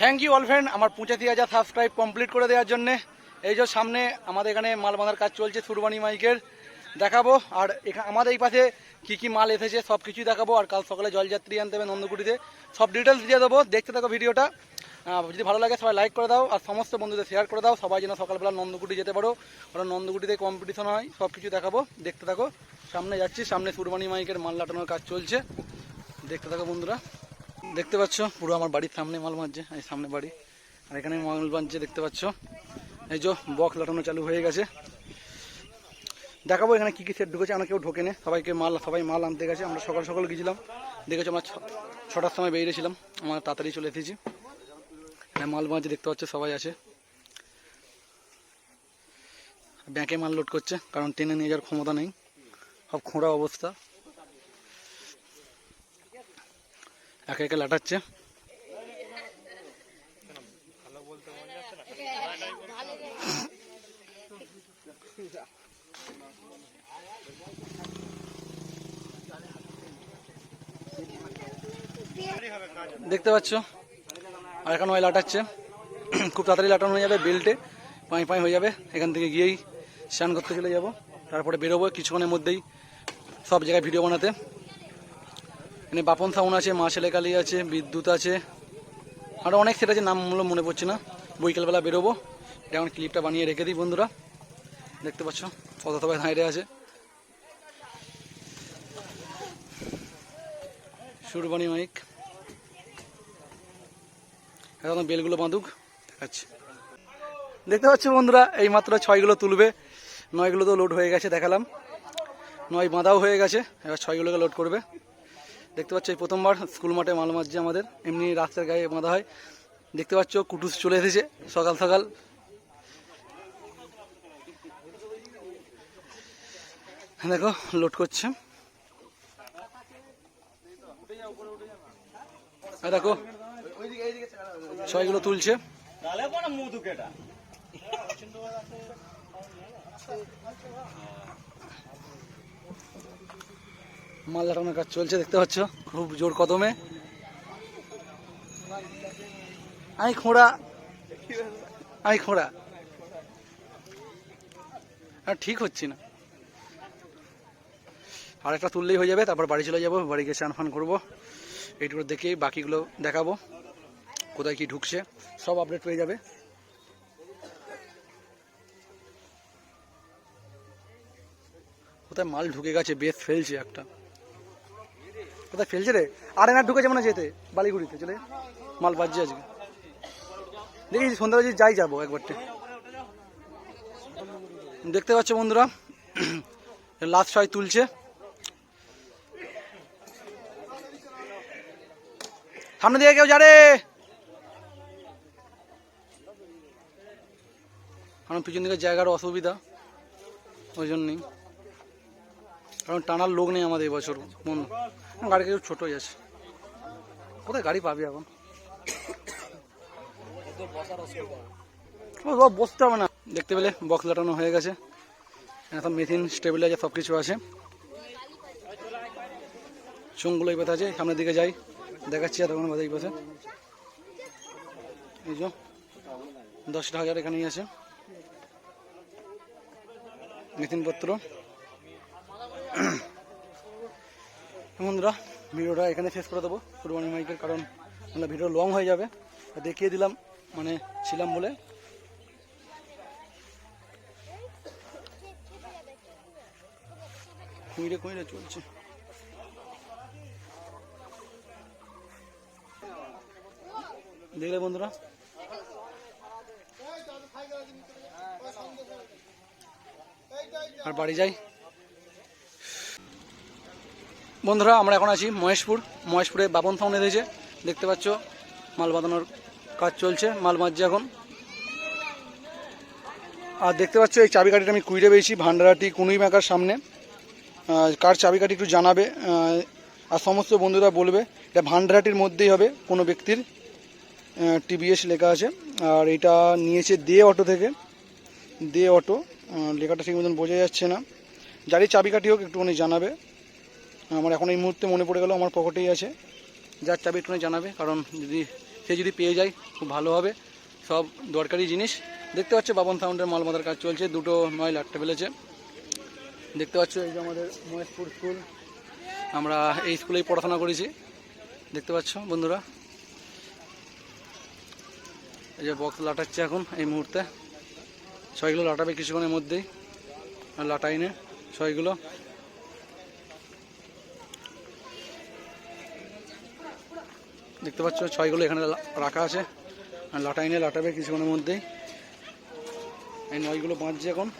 Thank you all friend আমার পঁচাশি হাজার সাবস্ক্রাইব কমপ্লিট করে দেওয়ার জন্যে। এই যে সামনে আমাদের এখানে মাল বাঁধার কাজ চলছে সুরবানি মাইকের। দেখাবো, আর এখানে আমাদের এই পাশে কী কী মাল এসেছে সব কিছুই দেখাবো। আর কাল সকালে জলযাত্রী আনতে হবে নন্দকুটিতে। সব ডিটেলস দিয়ে দেবো। দেখতে থাকো ভিডিওটা। যদি ভালো লাগে সবাই লাইক করে দাও। আর সমস্ত বন্ধুদের শেয়ার করে দাও। সবাই যেন সকালবেলা নন্দকুটি যেতে পারো। কারণ নন্দকুটিতে কম্পিটিশন হয় সব কিছু দেখাবো। দেখতে থাকো। সামনে যাচ্ছি। সামনে সুরবানি মাইকের মাল লাটানোর কাজ চলছে। দেখতে থাকো বন্ধুরা। দেখতে পাচ্ছ? পুরো আমার বাড়ির সামনে মাল বাঁধছে এই সামনে বাড়ি। আর এখানে মাল বাঁধছে, দেখতে পাচ্ছ? এই যে বক্স লাটানো চালু হয়ে গেছে। দেখাবো এখানে কী কী সেট ঢুকেছে আমরা কেউ ঢোকে নে সবাইকে মাল, সবাই মাল আনতে গেছে। আমরা সকাল সকাল গেছিলাম। দেখেছ আমরা ছটার সময় বেরিয়েছিলাম। আমরা তাড়াতাড়ি চলে এসেছি। হ্যাঁ মাল বাঁধছে, দেখতে পাচ্ছ? সবাই আছে। ব্যাংকে মাল লোড করছে, কারণ টেনে নিয়ে যাওয়ার ক্ষমতা নেই। সব খোঁড়া অবস্থা। একে একে লাটাচ্ছে। দেখতে পাচ্ছ? আর এখন ওই লাটাচ্ছে। খুব তাড়াতাড়ি লাটানো হয়ে যাবে বেল্টে। পাই পাই হয়ে যাবে। এখান থেকে গিয়েই স্নান করতে চলে যাব। তারপরে বেরোবো কিছুক্ষণের মধ্যেই। সব জায়গায় ভিডিও বানাতে। এখানে বাপন সাউন আছে, মা ছেলেকালি আছে, বিদ্যুৎ আছে। আরও অনেক সেট আছে, নামগুলো মনে পড়ছে না। বৈকালবেলা বেরোবো। এটা এখন ক্লিপটা বানিয়ে রেখে দিই বন্ধুরা। দেখতে পাচ্ছ কত সবাই আছে। সুরবাণী মাইক। এখন বেলগুলো বাঁধুক, দেখাচ্ছি। দেখতে পাচ্ছ বন্ধুরা, এই মাত্র ছয়গুলো তুলবে। নয়গুলো তো লোড হয়ে গেছে, দেখালাম। নয় বাঁধাও হয়ে গেছে, এবার ছয়গুলোকে লোড করবে। দেখতে পাচ্ছ, এই প্রথমবার স্কুল মাঠে মাল মারছে আমাদের। এমনি রাস্তার গায়ে বাঁধা হয়। দেখতে পাচ্ছ, কুটুস চলে এসেছে সকাল সকাল। দেখো, লোড করছে। দেখো, ছয়গুলো তুলছে। মাল লাটানোর কাজ চলছে, দেখতে পাচ্ছ? খুব জোর কদমে। আই খোঁড়া। আই খোঁড়া। আর ঠিক হচ্ছে না। আর একটা তুললেই হয়ে যাবে, তারপর বাড়ি চলে যাব, বাড়ি গিয়ে স্নান ফান করব। এইটুকু দেখেই বাকিগুলো দেখাবো, কোথায় কি ঢুকছে, সব আপডেট পেয়ে যাবে। কোথায় মাল ঢুকে গেছে, বেশ ফেলছে একটা। কোথায় ফেলছে রে? আরে না ঢুকেছে হয় যেতে, বালিগুড়িতে, চলে মাল বাজছে আজকে। দেখি সন্ধ্যা বাজে যাই যাব একবারটে দেখতে পাচ্ছ বন্ধুরা লাস্ট ছয় তুলছে। সামনে দিকে কেউ যারে কারণ পিছন দিকে জায়গার অসুবিধা, ওই জন্যই। কারণ টানার লোক নেই আমাদের এবছর মন। গাড়ি কিছু ছোটোই আছে। কোথায় গাড়ি পাবি এখন? ও বসতে হবে না। দেখতে পেলে, বক্স লাটানো হয়ে গেছে। এখন মেশিন স্টেবিলাইজার সব কিছু আছে। চুংগুলো এই আছে, সামনের দিকে যাই। দেখাচ্ছি আর তখন এই পাশে। এই যে দশটা হাজার এখানেই আছে। মেশিনপত্র বন্ধুরা, ভিডিওটা এখানে শেষ করে দেবো কুরবানি মাইকের, কারণ আমরা ভিডিও লং হয়ে যাবে। দেখিয়ে দিলাম মানে ছিলাম বলে। কুঁড়ে কুঁড়ে চলছে। দেখলে বন্ধুরা? আর বাড়ি যাই? বন্ধুরা, আমরা এখন আছি মহেশপুর। মহেশপুরে বাবন ফাউন্ড এসেছে দেখতে পাচ্ছ, মাল বাঁধানোর কাজ চলছে, মাল বাঁধছে এখন। আর দেখতে পাচ্ছ, এই চাবিকাঠিটা আমি কুইরে পেয়েছি, ভান্ডারাটি কুনুই মেকার সামনে। কার চাবিকাঠি একটু জানাবে আর সমস্ত বন্ধুরা বলবে, এটা ভান্ডারাটির মধ্যেই হবে, কোনো ব্যক্তির টিভিএস লেখা আছে। আর এটা নিয়েছে দে অটো থেকে। দে অটো লেখাটা ঠিক মতন বোঝা যাচ্ছে না। যারই চাবিকাঠি হোক, একটুখানি জানাবে। আমার এখন এই মুহূর্তে মনে পড়ে গেল, আমার পকেটেই আছে। যার চাবি একটুখানি জানাবে, কারণ যদি, সে যদি পেয়ে যায়, খুব ভালো হবে। সব দরকারি জিনিস। দেখতে পাচ্ছ বাবন সাউন্ডের মাল মাদার কাজ চলছে, দুটো নয় লাটটা ফেলেছে। দেখতে পাচ্ছ এই যে আমাদের মহেশপুর স্কুল। আমরা এই স্কুলেই পড়াশোনা করেছি। দেখতে পাচ্ছ বন্ধুরা? এই যে বক্স লাটাচ্ছে এখন এই মুহূর্তে। ছয়গুলো লাটাবে কিছুক্ষণের মধ্যেই। লাটাইনে ছয়গুলো। দেখতে পাচ্ছ, ছয়গুলো এখানে রাখা আছে। আর লাটাইনে লাটাবে কিছুক্ষণের মধ্যেই। এই নয়গুলো বাঁধছে এখন।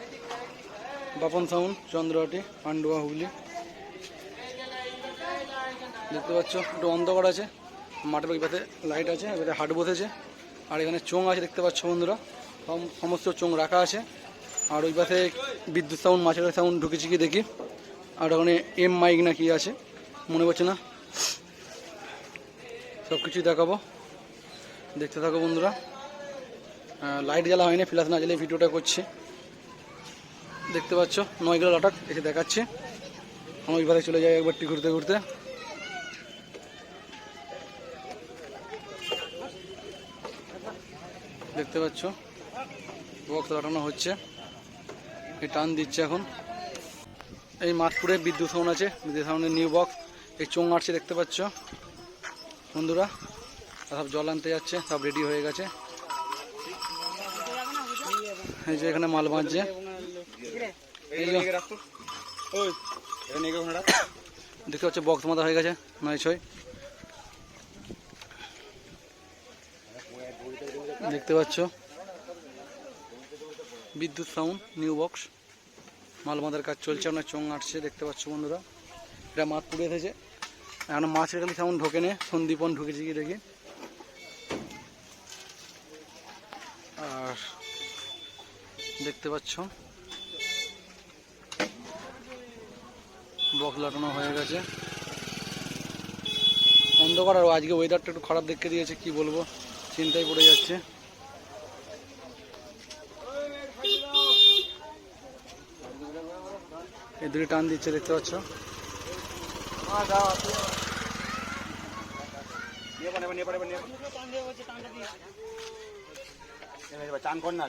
বাপন সাউন্ড চন্দ্রহাটি, পান্ডুয়া হুগলি। দেখতে পাচ্ছ, একটু অন্ধকার আছে। মাঠের ওই পাশে লাইট আছে, এবারে হাট বসেছে। আর এখানে চোং আছে, দেখতে পাচ্ছ বন্ধুরা। সম- সমস্ত চোং রাখা আছে। আর ওই পাশে বিদ্যুৎ সাউন্ড, মাছের সাউন্ড ঢুকেছি কি দেখি। আর ওখানে এম মাইক না কি আছে, মনে পড়ছে না। সব কিছুই দেখাবো। দেখতে থাকো বন্ধুরা। লাইট জ্বালা হয়নি, ফ্ল্যাশ না জ্বালিয়ে ভিডিওটা করছি। দেখতে পাচ্ছ নয়গুলো লটাক, এসে দেখাচ্ছি। আমার ওইভাবে চলে যাই একবারটি ঘুরতে ঘুরতে। দেখতে পাচ্ছ বক্স লাটানো হচ্ছে। এই টান দিচ্ছে এখন। এই মাঠপুরে বিদ্যুৎ সাউন্ড আছে, বিদ্যুৎ সাউন্ডের নিউ বক্স এই চোং আসছে দেখতে পাচ্ছ। বন্ধুরা, সব জল আনতে যাচ্ছে, সব রেডি হয়ে গেছে। এই যে এখানে মাল বাঁধছে। দেখতে পাচ্ছ বক্স মাথা হয়ে গেছে, নয় ছয়। দেখতে পাচ্ছ, বিদ্যুৎ সাউন্ড নিউ বক্স মাল বাঁধার কাজ চলছে আপনার চোং আটছে, দেখতে পাচ্ছ বন্ধুরা। এটা মাছ পুড়ে এসেছে। এখন মাছের খালি সাউন্ড ঢোকে নে সন্দীপন ঢুকেছে কি দেখি। আর দেখতে পাচ্ছ বক্স লাটানো হয়ে গেছে। অন্ধকার আর আজকে ওয়েদারটা একটু খারাপ দেখে দিয়েছে, কি বলব? চিন্তায় পড়ে যাচ্ছে। এই দুটি টান দিচ্ছে, দেখতে পাচ্ছ? চান কর না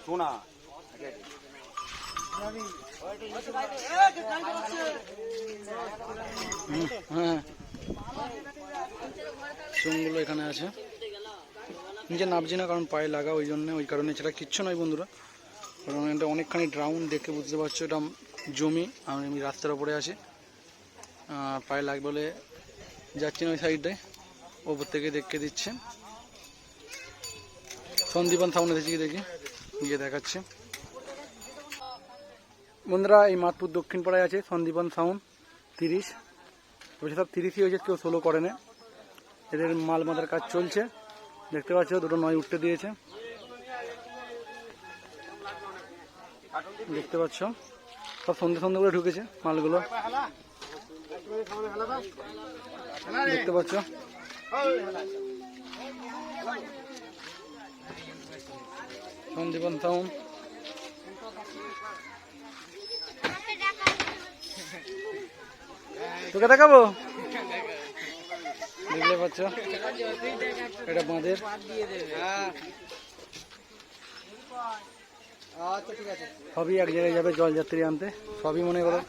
চুনগুলো এখানে আছে। নিজে নাবছি না, কারণ পায়ে লাগা ওই জন্য, ওই কারণে সেটা কিচ্ছু নয় বন্ধুরা। কারণ এটা অনেকখানি ড্রাউন দেখে বুঝতে পারছ, এটা জমি আমি আমি রাস্তার ওপরে আছি। আর পায়ে লাগবে বলে যাচ্ছি না ওই সাইডে। ওপর থেকে দেখে দিচ্ছে সন্দীপন সাউন্ড এসেছি কি দেখি, গিয়ে দেখাচ্ছে। বন্ধুরা, এই মাতপুর দক্ষিণ পাড়ায় আছে সন্দীপন সাউন্ড তিরিশ। বলছে সব তিরিশই হয়েছে, কেউ ষোলো করে না। এদের মাল মাথার কাজ চলছে। দেখতে পাচ্ছ, দুটো নয় উঠতে দিয়েছে। দেখতে পাচ্ছ, সব সন্ধে সন্ধে করে ঢুকেছে মালগুলো। দেখতে পাচ্ছ? সন্দীপন সাউন্ড তোকে দেখাবো? দেখলে পাচ্ছ? এটা বাঁধের। সবই এক জায়গায় যাবে জলযাত্রী আনতে। সবই মনে করো।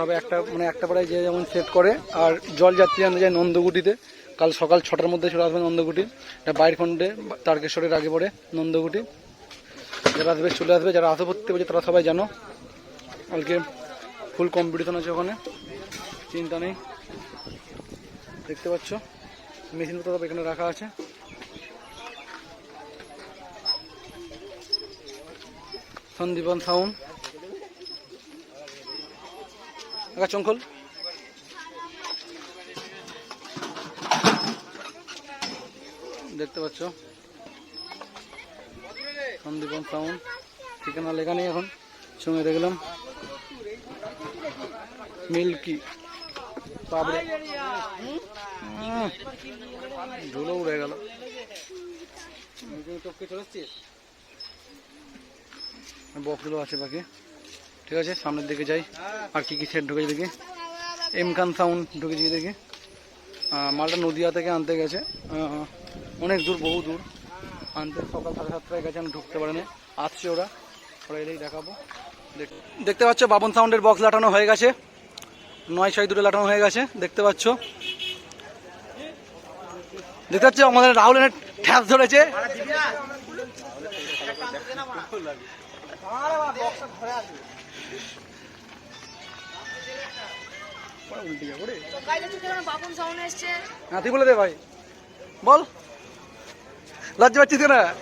সবে একটা মানে একটা পাড়ায় যে যেমন সেট করে, আর জলযাত্রী আনতে যায় নন্দগুটিতে। কাল সকাল ছটার মধ্যে চলে আসবে নন্দগুটি। এটা বাইর খন্ডে তারকেশ্বরের আগে পড়ে নন্দগুটি। যারা আসবে, চলে আসবে, যারা আসে পড়তে পারছে তারা সবাই জানো। কালকে ফুল কম্পিটিশন আছে ওখানে। চিন্তা নেই। দেখতে পাচ্ছ? মেশিনপত্র সব এখানে রাখা আছে। সন্দীপন সাউন্ড। চঙ্কল দেখতে পাচ্ছ? সন্দীপন সাউন্ড। ঠিকানা লেখা নেই এখন। সঙ্গে দেখলাম। মিল্কি। ধুলো উড়ে গেল। বক্সগুলো আছে বাকি। ঠিক আছে, সামনের দিকে যাই। আর কি কি সেট ঢুকেছে দেখি। এম খান সাউন্ড ঢুকেছি দেখি। মালটা নদিয়া থেকে আনতে গেছে। অনেক দূর, বহু দূর। আনতে সকাল সাড়ে সাতটায় গেছে, আমি ঢুকতে পারিনি। আসছে ওরা। ওরা এলেই দেখাবো। দেখতে পাচ্ছ, বাবন সাউন্ডের বক্স লাটানো হয়ে গেছে। নয় ছয় দূরে লাটানো হয়ে গেছে, দেখতে পাচ্ছ। দেখতে পাচ্ছ, আমাদের রাহুল এনে ঠ্যাপ ধরেছে। উল্টে তুই বলে দে ভাই। বল। লজ্জা পাচ্ছিস আহ,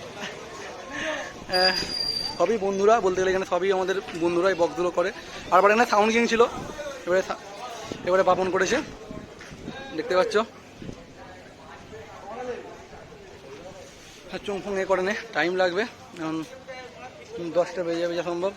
সবই বন্ধুরা বলতে গেলে এখানে সবই আমাদের বন্ধুরাই বক্সগুলো করে। আর এখানে সাউন্ড কিং ছিল। এবারে এবারে বাপন করেছে। দেখতে পাচ্ছ? হ্যাঁ চুং ফুং এ করে নে। টাইম লাগবে। দশটা বেজে যাবে যা সম্ভব।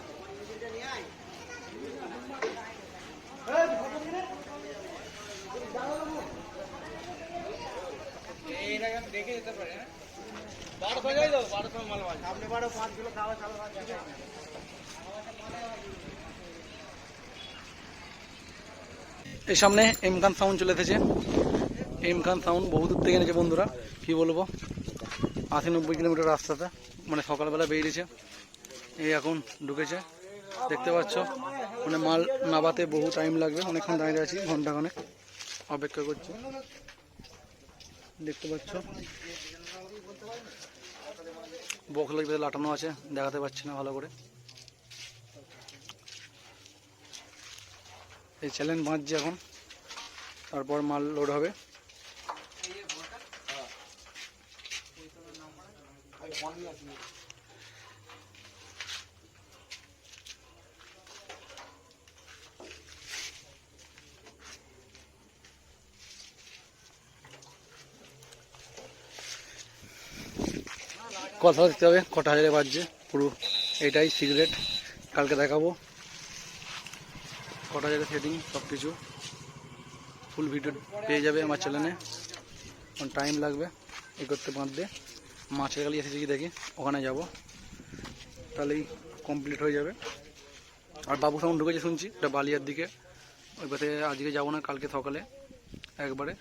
এই সামনে এম খান সাউন্ড চলে এসেছে। এম খান সাউন্ড বহু দূর থেকে এনেছে বন্ধুরা, কি বলব? আশি নব্বই কিলোমিটার রাস্তাতে মানে সকালবেলা বেরিয়েছে। এই এখন ঢুকেছে, দেখতে পাচ্ছ? মানে মাল নাবাতে বহু টাইম লাগবে, অনেকক্ষণ দাঁড়িয়ে আছি, ঘন্টাখানেক অপেক্ষা করছি। দেখতে পাচ্ছ। বকলের ভিতরে লাটানো আছে দেখাতে পাচ্ছি না ভালো করে। এই চ্যালেঞ্জ বাঁচছে এখন তারপর মাল লোড হবে। কথা দিতে হবে, কটা হাজারে বাজছে, পুরো এটাই সিগারেট, কালকে দেখাবো। কটা হাজারে সেটিং সব কিছু ফুল ভিডিও পেয়ে যাবে আমার চ্যানেলে। টাইম লাগবে এই করতে বাঁধতে। মাছের গালি এসেছি দেখি, ওখানে যাব। তাহলেই কমপ্লিট হয়ে যাবে। আর বাবু সাউন্ড ঢুকেছে শুনছি এটা বালিয়ার দিকে। ওই পথে আজকে যাব না, কালকে সকালে, একবারে।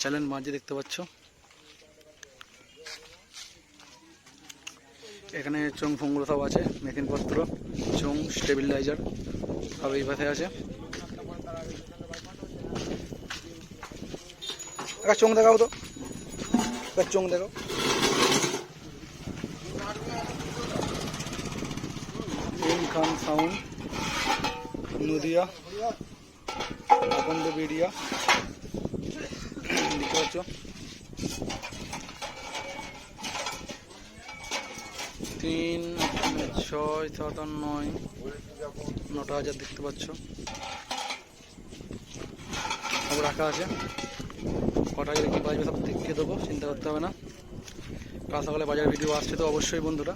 চ্যালেঞ্জ মাঝে দেখতে পাচ্ছ। এখানে চোং ফোংগুলো সব আছে মেশিনপত্র চোং, স্টেবিলাইজার, সব এই পাশে আছে। একটা চোং দেখাও তো। একটা চোং দেখাও। খান সাউন্ড, নদিয়া আকন্দ বেরিয়া দেখতে পাচ্ছ? তিন, ছয় সাত নয়, নটা হাজার দেখতে পাচ্ছ। সব রাখা আছে। কটা হাজারে কি বাজবে সব দেখিয়ে দেবো, চিন্তা করতে হবে না। কাল সকালে বাজার ভিডিও আসছে তো অবশ্যই বন্ধুরা।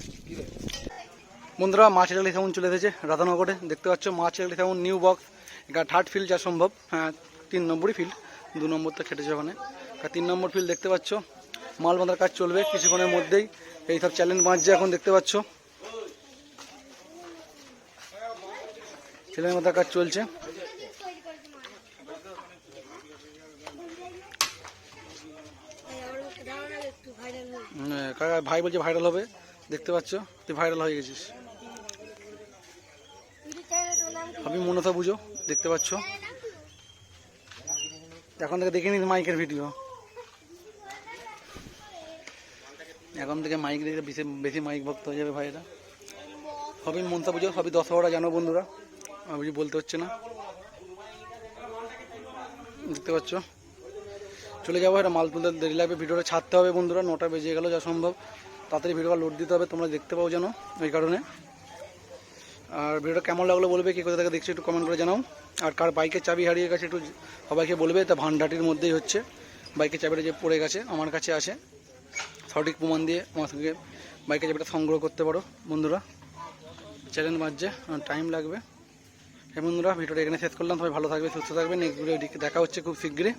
বন্ধুরা মাছের আলি সাউন্ড চলে এসেছে রাধানগরে। দেখতে পাচ্ছ মাছের আলি সাউন্ড নিউ বক্স এখানে থার্ড ফিল্ড যা সম্ভব। হ্যাঁ তিন নম্বরই ফিল্ড দু নম্বর তো খেটেছে ওখানে। তিন নম্বর ফিল্ড দেখতে পাচ্ছ মাল বাঁধার কাজ চলবে কিছুক্ষণের মধ্যেই। এই সব চ্যালেঞ্জ বাঁচছে এখন দেখতে পাচ্ছ। চ্যালেঞ্জ বাঁধার কাজ চলছে। ভাই বলছে ভাইরাল হবে। দেখতে পাচ্ছ? তুই ভাইরাল হয়ে গেছিস। আমি মনসা বুঝো। দেখতে পাচ্ছ? এখন থেকে দেখে নিস মাইকের ভিডিও এখন থেকে মাইক দেখে বেশি বেশি মাইক ভক্ত হয়ে যাবে ভাইরা সবই মনসা পুজো, সবই দশ বারোটা জানো বন্ধুরা? আমি কিছু বলতে হচ্ছে না। দেখতে পাচ্ছ? চলে যাব এটা মাল তুলতে দেরি লাগবে, ভিডিওটা ছাড়তে হবে বন্ধুরা, নটা বেজে গেলো, যা সম্ভব। তাড়াতাড়ি ভিডিওটা লোড দিতে হবে, তোমরা দেখতে পাও যেন ওই কারণে। আর ভিডিওটা কেমন লাগল বলবে, কি কোথা থেকে দেখছ একটু কমেন্ট করে জানাও। আর কার বাইকের চাবি হারিয়ে গেছে একটু সবাইকে বলবে তা ভান্ডাটির মধ্যেই হচ্ছে। বাইকের চাবিটা যে পড়ে গেছে, আমার কাছে আছে। সঠিক প্রমাণ দিয়ে তোমার সঙ্গে বাইকের চাবিটা সংগ্রহ করতে পারো, বন্ধুরা। চ্যালেঞ্জ বাজছে টাইম লাগবে। হ্যাঁ বন্ধুরা, ভিডিওটা এখানে শেষ করলাম। সবাই ভালো থাকবে, সুস্থ থাকবে। নেক্সট ভিডিও দেখা হচ্ছে খুব শীঘ্রই।